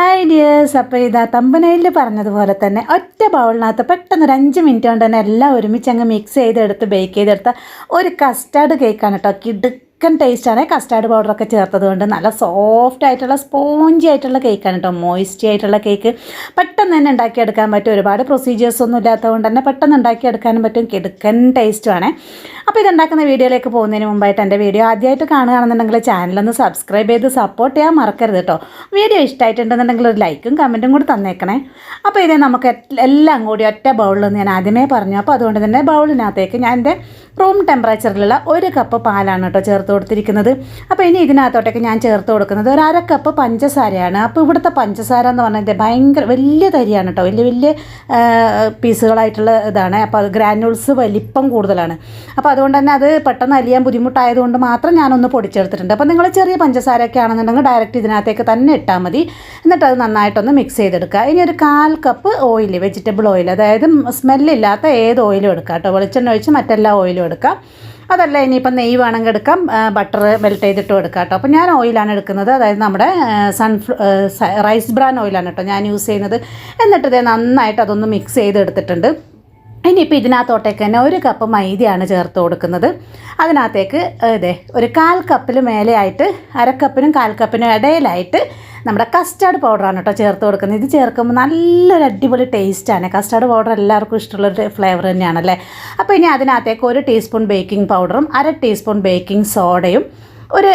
Hi dears അപ്പോൾ ഇതാ തമ്പനയിൽ പറഞ്ഞതുപോലെ തന്നെ ഒറ്റ ബൗളിനകത്ത് പെട്ടെന്ന് ഒരു അഞ്ച് മിനിറ്റ് കൊണ്ട് തന്നെ എല്ലാം ഒരുമിച്ച് അങ്ങ് മിക്സ് ചെയ്തെടുത്ത് ബേക്ക് ചെയ്തെടുത്ത ഒരു കസ്റ്റാർഡ് കേക്കാണ് കേട്ടോ കിടുക്കൻ ടേസ്റ്റാണ്. കസ്റ്റാർഡ് പൗഡറൊക്കെ ചേർത്തത് കൊണ്ട് നല്ല സോഫ്റ്റ് ആയിട്ടുള്ള സ്പോഞ്ചി ആയിട്ടുള്ള കേക്കാണ് കേട്ടോ മോയിസ്റ്റി ആയിട്ടുള്ള കേക്ക്. പെട്ടെന്ന് തന്നെ ഉണ്ടാക്കിയെടുക്കാൻ പറ്റും. ഒരുപാട് പ്രൊസീജിയേഴ്സ് ഒന്നും ഇല്ലാത്തതുകൊണ്ട് തന്നെ പെട്ടെന്ന് ഉണ്ടാക്കിയെടുക്കാനും പറ്റും. കിടുക്കൻ ടേസ്റ്റുമാണ് അപ്പോൾ ഇതുണ്ടാക്കുന്ന വീഡിയോയിലേക്ക് പോകുന്നതിന് മുമ്പായിട്ട് എന്റെ വീഡിയോ ആദ്യമായിട്ട് കാണുകയാണെന്നുണ്ടെങ്കിൽ ചാനലൊന്ന് സബ്സ്ക്രൈബ് ചെയ്ത് സപ്പോർട്ട് ചെയ്യാൻ മറക്കരുത് കേട്ടോ വീഡിയോ ഇഷ്ടമായിട്ടുണ്ടെന്നുണ്ടെങ്കിൽ ഒരു ലൈക്കും കമന്റും കൂടി തന്നേക്കണേ. അപ്പോൾ ഇത് നമുക്ക് എല്ലാം കൂടി ഒറ്റ ബൗളിൽ ഞാൻ ആദ്യമേ പറഞ്ഞു. അപ്പോൾ അതുകൊണ്ട് തന്നെ ബൗളിനകത്തേക്ക് ഞാൻ എന്റെ റൂം ടെമ്പറേച്ചറിലുള്ള ഒരു കപ്പ് പാലാണ് കേട്ടോ ചേർത്ത് കൊടുത്തിരിക്കുന്നത്. അപ്പോൾ ഇനി ഇതിനകത്തോട്ടൊക്കെ ഞാൻ ചേർത്ത് കൊടുക്കുന്നത് ഒരു അര കപ്പ് പഞ്ചസാരയാണ്. അപ്പോൾ ഇവിടുത്തെ പഞ്ചസാര എന്ന് പറഞ്ഞാൽ ഭയങ്കര വലിയ തരിയാണ് കേട്ടോ വലിയ വലിയ പീസുകളായിട്ടുള്ള ഇതാണ്. അപ്പോൾ അത് ഗ്രാനുൾസ് വലിപ്പം കൂടുതലാണ്. അപ്പോൾ അതുകൊണ്ട് തന്നെ അത് പെട്ടെന്ന് അലിയാൻ ബുദ്ധിമുട്ടായതുകൊണ്ട് മാത്രം ഞാനൊന്ന് പൊടിച്ചെടുത്തിട്ടുണ്ട്. അപ്പോൾ നിങ്ങൾ ചെറിയ പഞ്ചസാരയൊക്കെ ആണെന്നുണ്ടെങ്കിൽ ഡയറക്റ്റ് ഇതിനകത്തേക്ക് തന്നെ ഇട്ടാൽ മതി. എന്നിട്ട് അത് നന്നായിട്ടൊന്ന് മിക്സ് ചെയ്തെടുക്കുക. ഇനി ഒരു കാൽ കപ്പ് ഓയിൽ വെജിറ്റബിൾ ഓയിൽ അതായത് സ്മെല്ലില്ലാത്ത ഏത് ഓയിലും എടുക്കാം കേട്ടോ വെളിച്ചെണ്ണ ഒഴിച്ച് മറ്റെല്ലാ ഓയിലും എടുക്കാം. അതല്ല ഇനിയിപ്പം നെയ്യ് വേണമെങ്കിൽ എടുക്കാം. ബട്ടർ മെൽറ്റ് ചെയ്തിട്ട് എടുക്കാം കേട്ടോ. അപ്പോൾ ഞാൻ ഓയിലാണ് എടുക്കുന്നത്. അതായത് നമ്മുടെ സൺഫ്ല റൈസ് ബ്രാൻ ഓയിലാണ് കേട്ടോ ഞാൻ യൂസ് ചെയ്യുന്നത്. എന്നിട്ട് ഇത് നന്നായിട്ട് അതൊന്ന് മിക്സ് ചെയ്തെടുത്തിട്ടുണ്ട്. ഇനിയിപ്പോൾ ഇതിനകത്തോട്ടേക്ക് തന്നെ ഒരു കപ്പ് മൈദയാണ് ചേർത്ത് കൊടുക്കുന്നത്. അതിനകത്തേക്ക് ഇതേ ഒരു കാൽ കപ്പിൽ മേലെയായിട്ട് അരക്കപ്പിനും കാൽ കപ്പിനും ഇടയിലായിട്ട് നമ്മുടെ കസ്റ്റാർഡ് പൗഡറാണ് കേട്ടോ ചേർത്ത് കൊടുക്കുന്നത്. ഇത് ചേർക്കുമ്പോൾ നല്ലൊരു അടിപൊളി ടേസ്റ്റാണ് കസ്റ്റാർഡ് പൗഡർ എല്ലാവർക്കും ഇഷ്ടമുള്ളൊരു ഫ്ലേവർ തന്നെയാണല്ലേ? അപ്പോൾ ഇനി അതിനകത്തേക്ക് ഒരു ടീസ്പൂൺ ബേക്കിംഗ് പൗഡറും അര ടീസ്പൂൺ ബേക്കിംഗ് സോഡയും ഒരു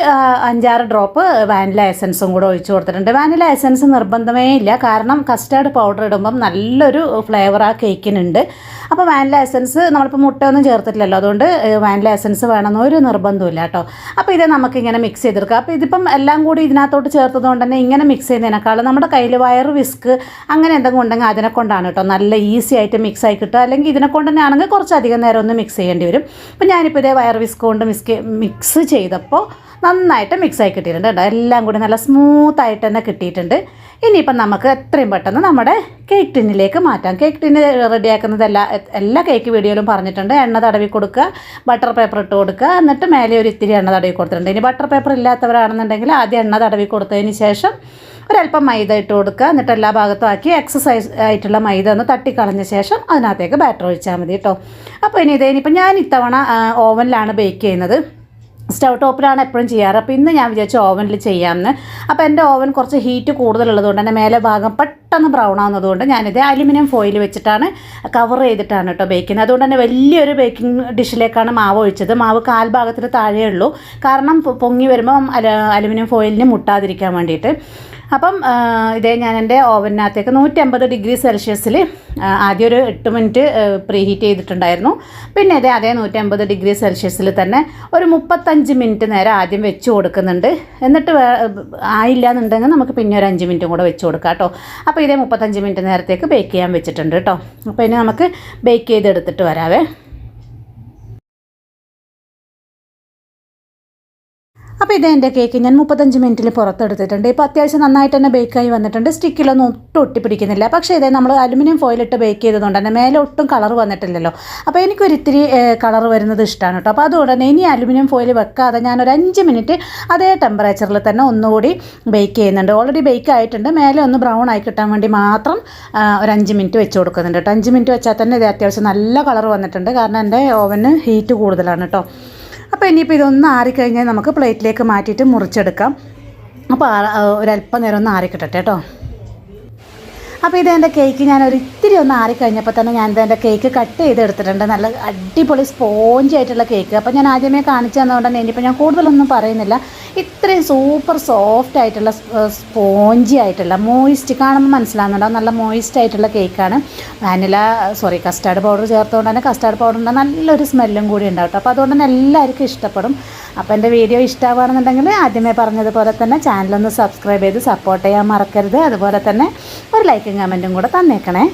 അഞ്ചാറ് ഡ്രോപ്പ് വാനില എസൻസും കൂടെ ഒഴിച്ചു കൊടുത്തിട്ടുണ്ട്. വാനില എസൻസ് നിർബന്ധമേ ഇല്ല. കാരണം കസ്റ്റാർഡ് പൗഡർ ഇടുമ്പം നല്ലൊരു ഫ്ലേവർ ആ കേക്കിനുണ്ട്. അപ്പോൾ വാനില എസൻസ് നമ്മളിപ്പോൾ മുട്ടയൊന്നും ചേർത്തിട്ടില്ലല്ലോ. അതുകൊണ്ട് വാനില എസൻസ് വേണമെന്ന് ഒരു നിർബന്ധമില്ല കേട്ടോ. അപ്പോൾ ഇത് നമുക്കിങ്ങനെ മിക്സ് ചെയ്തെടുക്കാം. അപ്പോൾ ഇതിപ്പം എല്ലാം കൂടി ഇതിനകത്തോട്ട് ചേർത്തത് കൊണ്ട് തന്നെ ഇങ്ങനെ മിക്സ് ചെയ്യുന്നതിനേക്കാളും നമ്മുടെ കയ്യിൽ വയർ വിസ്ക് അങ്ങനെ എന്തെങ്കിലും ഉണ്ടെങ്കിൽ അതിനെ കൊണ്ടാണ് കേട്ടോ നല്ല ഈസി ആയിട്ട് മിക്സ് ആയി കിട്ടുക. അല്ലെങ്കിൽ ഇതിനെ കൊണ്ട് തന്നെ ആണെങ്കിൽ കുറച്ചധികം നേരം ഒന്ന് മിക്സ് ചെയ്യേണ്ടി വരും. അപ്പോൾ ഞാനിപ്പോൾ ഇതേ വയർ വിസ്ക് കൊണ്ട് മിക്സ് മിക്സ് ചെയ്തപ്പോൾ നന്നായിട്ട് മിക്സ് ആയി കിട്ടിയിട്ടുണ്ട് കേട്ടോ. എല്ലാം കൂടി നല്ല സ്മൂത്തായിട്ട് തന്നെ കിട്ടിയിട്ടുണ്ട്. ഇനിയിപ്പം നമുക്ക് എത്രയും പെട്ടെന്ന് നമ്മുടെ കേക്ക് ടിന്നിലേക്ക് മാറ്റാം. കേക്ക് ടിന്ന് റെഡിയാക്കുന്നത് എല്ലാ എല്ലാ കേക്ക് വീഡിയോയിലും പറഞ്ഞിട്ടുണ്ട്. എണ്ണ തടവി കൊടുക്കുക ബട്ടർ പേപ്പർ ഇട്ട് കൊടുക്കുക. എന്നിട്ട് മേലെ ഒരു ഇത്തിരി എണ്ണ തടവി കൊടുത്തിട്ടുണ്ട്. ഇനി ബട്ടർ പേപ്പർ ഇല്ലാത്തവരാണെന്നുണ്ടെങ്കിൽ ആദ്യം എണ്ണ തടവി കൊടുത്തതിന് ശേഷം ഒരല്പം മൈദ ഇട്ട് കൊടുക്കുക. എന്നിട്ട് എല്ലാ ഭാഗത്തും ആക്കി എക്സസൈസ് ആയിട്ടുള്ള മൈദ ഒന്ന് തട്ടിക്കളഞ്ഞ ശേഷം അതിനകത്തേക്ക് ബാറ്റർ ഒഴിച്ചാൽ മതി കേട്ടോ. അപ്പോൾ ഇനി ഇതേ ഇനിയിപ്പോൾ ഞാൻ ഇത്തവണ ഓവനിലാണ് ബേക്ക് ചെയ്യുന്നത്. സ്റ്റൗ ടോപ്പിലാണ് എപ്പോഴും ചെയ്യാറ്. അപ്പോൾ ഇന്ന് ഞാൻ വിചാരിച്ചു ഓവനിൽ ചെയ്യാമെന്ന് അപ്പോൾ എന്റെ ഓവൻ കുറച്ച് ഹീറ്റ് കൂടുതലുള്ളതുകൊണ്ട് തന്നെ മേലെ ഭാഗം പെട്ടെന്ന് ബ്രൗൺ ആവുന്നതുകൊണ്ട് ഞാനിത് അലുമിനിയം ഫോയിൽ വെച്ചിട്ടാണ് കവർ ചെയ്തിട്ടാണ് കേട്ടോ ബേക്കിങ് അതുകൊണ്ട് തന്നെ വലിയൊരു ബേക്കിംഗ് ഡിഷിലേക്കാണ് മാവ് ഒഴിച്ചത്. മാവ് കാൽ ഭാഗത്തിന് താഴെ കാരണം പൊങ്ങി വരുമ്പം അലുമിനിയം ഫോയിലിന് മുട്ടാതിരിക്കാൻ വേണ്ടിയിട്ട്. അപ്പം ഇതേ ഞാൻ എന്റെ ഓവനകത്തേക്ക് നൂറ്റമ്പത് ഡിഗ്രി സെൽഷ്യസിൽ ആദ്യം ഒരു എട്ട് മിനിറ്റ് പ്രീ ഹീറ്റ് ചെയ്തിട്ടുണ്ടായിരുന്നു. പിന്നെ ഇതേ അതേ നൂറ്റമ്പത് ഡിഗ്രി സെൽഷ്യസിൽ തന്നെ ഒരു മുപ്പത്തഞ്ച് മിനിറ്റ് നേരം ആദ്യം വെച്ച് കൊടുക്കുന്നുണ്ട്. എന്നിട്ട് ആയില്ല എന്നുണ്ടെങ്കിൽ നമുക്ക് പിന്നെ ഒരു അഞ്ച് മിനിറ്റും കൂടെ വെച്ച് കൊടുക്കാം കേട്ടോ. അപ്പോൾ ഇതേ മുപ്പത്തഞ്ച് മിനിറ്റ് നേരത്തേക്ക് ബേക്ക് ചെയ്യാൻ വെച്ചിട്ടുണ്ട് കേട്ടോ. അപ്പോൾ ഇനി നമുക്ക് ബേക്ക് ചെയ്തെടുത്തിട്ട് വരാവേ. അപ്പോൾ ഇത് എന്റെ കേക്ക് ഞാൻ മുപ്പത്തഞ്ച് മിനിറ്റിൽ പുറത്തെടുത്തിട്ടുണ്ട്. ഇപ്പോൾ അത്യാവശ്യം നന്നായിട്ട് തന്നെ ബേക്കായി വന്നിട്ടുണ്ട്. സ്റ്റിക്കിലൊന്നും ഒട്ടും ഒട്ടിപ്പിടിക്കുന്നില്ല. പക്ഷേ ഇതേ നമ്മൾ അലുമിനിയം ഫോയിലിട്ട് ബേക്ക് ചെയ്തതുകൊണ്ട് തന്നെ മേലെ ഒട്ടും കളർ വന്നിട്ടില്ലല്ലോ. അപ്പോൾ എനിക്കൊരിത്തിരി കളർ വരുന്നത് ഇഷ്ടമാണ് കേട്ടോ. അപ്പോൾ അതുകൊണ്ട് തന്നെ ഇനി അലുമിനിയം ഫോയിൽ വെക്കാതെ ഞാൻ ഒരു അഞ്ച് മിനിറ്റ് അതേ ടെമ്പറേച്ചറിൽ തന്നെ ഒന്നുകൂടി ബേക്ക് ചെയ്യുന്നുണ്ട്. ഓൾറെഡി ബേക്ക് ആയിട്ടുണ്ട്. മേലെ ഒന്ന് ബ്രൗൺ ആയി കിട്ടാൻ വേണ്ടി മാത്രം ഒരു അഞ്ച് മിനിറ്റ് വെച്ച് കൊടുക്കുന്നുണ്ട് കേട്ടോ. അഞ്ച് മിനിറ്റ് വെച്ചാൽ തന്നെ ഇത് അത്യാവശ്യം നല്ല കളർ വന്നിട്ടുണ്ട്. കാരണം എന്റെ ഓവന് ഹീറ്റ് കൂടുതലാണ് കേട്ടോ. അപ്പോൾ ഇനിയിപ്പോൾ ഇതൊന്ന് ആറിക്കഴിഞ്ഞാൽ നമുക്ക് പ്ലേറ്റിലേക്ക് മാറ്റിയിട്ട് മുറിച്ചെടുക്കാം. അപ്പോൾ ഒരല്പം നേരം ഒന്ന് ആറിക്കിട്ടട്ടെ കേട്ടോ. അപ്പോൾ ഇത് എന്റെ കേക്ക് ഞാൻ ഒരു ഇത്തിരി ഒന്ന് ആറിക്കഴിഞ്ഞപ്പോൾ തന്നെ ഞാൻ എന്റെ കേക്ക് കട്ട് ചെയ്തെടുത്തിട്ടുണ്ട്. നല്ല അടിപൊളി സ്പോഞ്ച് ആയിട്ടുള്ള കേക്ക് അപ്പോൾ ഞാൻ ആദ്യമേ കാണിച്ചു തന്നതുകൊണ്ട് തന്നെ ഇനിയിപ്പോൾ ഞാൻ കൂടുതലൊന്നും പറയുന്നില്ല. ഇത്രയും സൂപ്പർ സോഫ്റ്റ് ആയിട്ടുള്ള സ്പോഞ്ചി ആയിട്ടുള്ള മോയിസ്റ്റ് കാണുമ്പോൾ മനസ്സിലാകുന്നുണ്ടോ നല്ല മോയിസ്റ്റ് ആയിട്ടുള്ള കേക്കാണ്. വാനില സോറി കസ്റ്റാർഡ് പൗഡർ ചേർത്തുകൊണ്ട് തന്നെ കസ്റ്റാർഡ് പൗഡറിന്റെ നല്ലൊരു സ്മെല്ലും കൂടി ഉണ്ടാവും കേട്ടോ അപ്പോൾ അതുകൊണ്ട് തന്നെ എല്ലാവർക്കും ഇഷ്ടപ്പെടും. അപ്പോൾ എന്റെ വീഡിയോ ഇഷ്ടമാണെന്നുണ്ടെങ്കിൽ ആദ്യമേ പറഞ്ഞതുപോലെ തന്നെ ചാനലൊന്ന് സബ്സ്ക്രൈബ് ചെയ്ത് സപ്പോർട്ട് ചെയ്യാൻ മറക്കരുത്. അതുപോലെ തന്നെ ഒരു ലൈക്കും കമന്റും കൂടെ തന്നേക്കണേ.